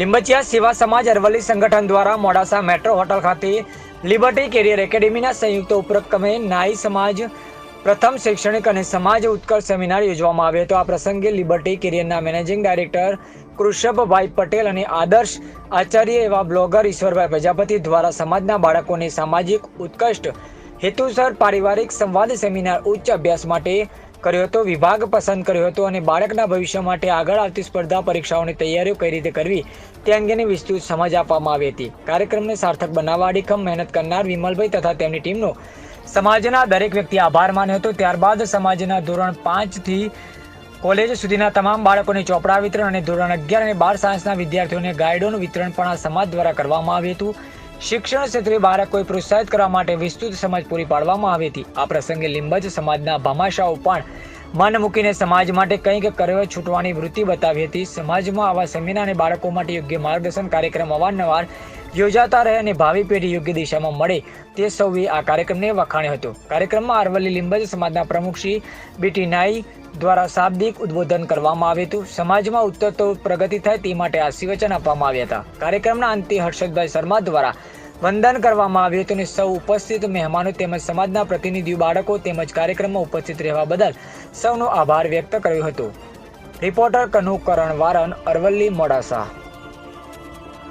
લીંબચિયા સેવા સમાજ અરવલ્લી સંગઠન દ્વારા મોડાસા મેટ્રો હોટલ ખાતે લિબર્ટી કેરિયર એકેડેમીના સંયુક્ત ઉપક્રમે નાઈ સમાજ પ્રથમ શૈક્ષણિક અને સમાજ ઉત્કર્ષ સેમિનાર યોજવામાં આવ્યો હતો. આ પ્રસંગે લિબર્ટી કેરિયરના મેનેજિંગ ડાયરેક્ટર કૃષભભાઈ પટેલ અને આદર્શ આચાર્ય એવા બ્લોગર ઈશ્વરભાઈ પ્રજાપતિ દ્વારા સમાજના બાળકોને સામાજિક ઉત્કૃષ્ટ હેતુસર પારિવારિક સંવાદ સેમિનાર ઉચ્ચ અભ્યાસ માટે કર્યો હતો, વિભાગ પસંદ કર્યો હતો અને બાળકના ભવિષ્ય માટે આગળ આવતી સ્પર્ધા પરીક્ષાઓની તૈયારીઓ કઈ રીતે કરવી તે અંગેની વિસ્તૃત સમજ આપવામાં આવી હતી. કાર્યક્રમને સાર્થક બનાવવા અડીખમ મહેનત કરનાર વિમલભાઈ તથા તેમની ટીમનો સમાજના દરેક વ્યક્તિ આભાર માન્યો હતો. ત્યારબાદ સમાજના ધોરણ પાંચથી કોલેજ સુધીના તમામ બાળકોને ચોપડા વિતરણ અને ધોરણ અગિયાર અને બાર સાયન્સના વિદ્યાર્થીઓને ગાઈડોનું વિતરણ પણ આ સમાજ દ્વારા કરવામાં આવ્યું હતું. શિક્ષણ ક્ષેત્રે બાળકોએ પ્રોત્સાહિત કરવા માટે વિસ્તૃત સમજ પૂરી પાડવામાં આવી હતી. આ પ્રસંગે લિંબજ સમાજના ભામાશાઓ પણ મન મૂકીને સમાજ માટે કંઈક કરવા છૂટવાની વૃત્તિ બતાવી હતી. સમાજમાં આવા સેમિનાર અને બાળકો માટે યોગ્ય માર્ગદર્શન કાર્યક્રમ અવારનવાર યોજાતા રહે અને ભાવિ પેઢી યોગ્ય દિશામાં મળે તે સૌએ આ કાર્યક્રમને વખાણ્યો હતો. કાર્યક્રમમાં અરવલ્લી લિંબજ સમાજના પ્રમુખ શ્રી બીટી નાઈ દ્વારા શાબ્દિક ઉદ્બોધન કરવામાં આવ્યું હતું. સમાજમાં ઉત્તર પ્રગતિ થાય તે માટે આશીર્વચન આપવામાં આવ્યા હતા. કાર્યક્રમના અંતે હર્ષદભાઈ શર્મા દ્વારા વંદન કરવામાં આવ્યું હતું અને સૌ ઉપસ્થિત મહેમાનો તેમજ સમાજના પ્રતિનિધિઓ, બાળકો તેમજ કાર્યક્રમમાં ઉપસ્થિત રહેવા બદલ સૌનો આભાર વ્યક્ત કર્યો હતો. રિપોર્ટર કનુ કરણ વારન, અરવલ્લી, મોડાસા.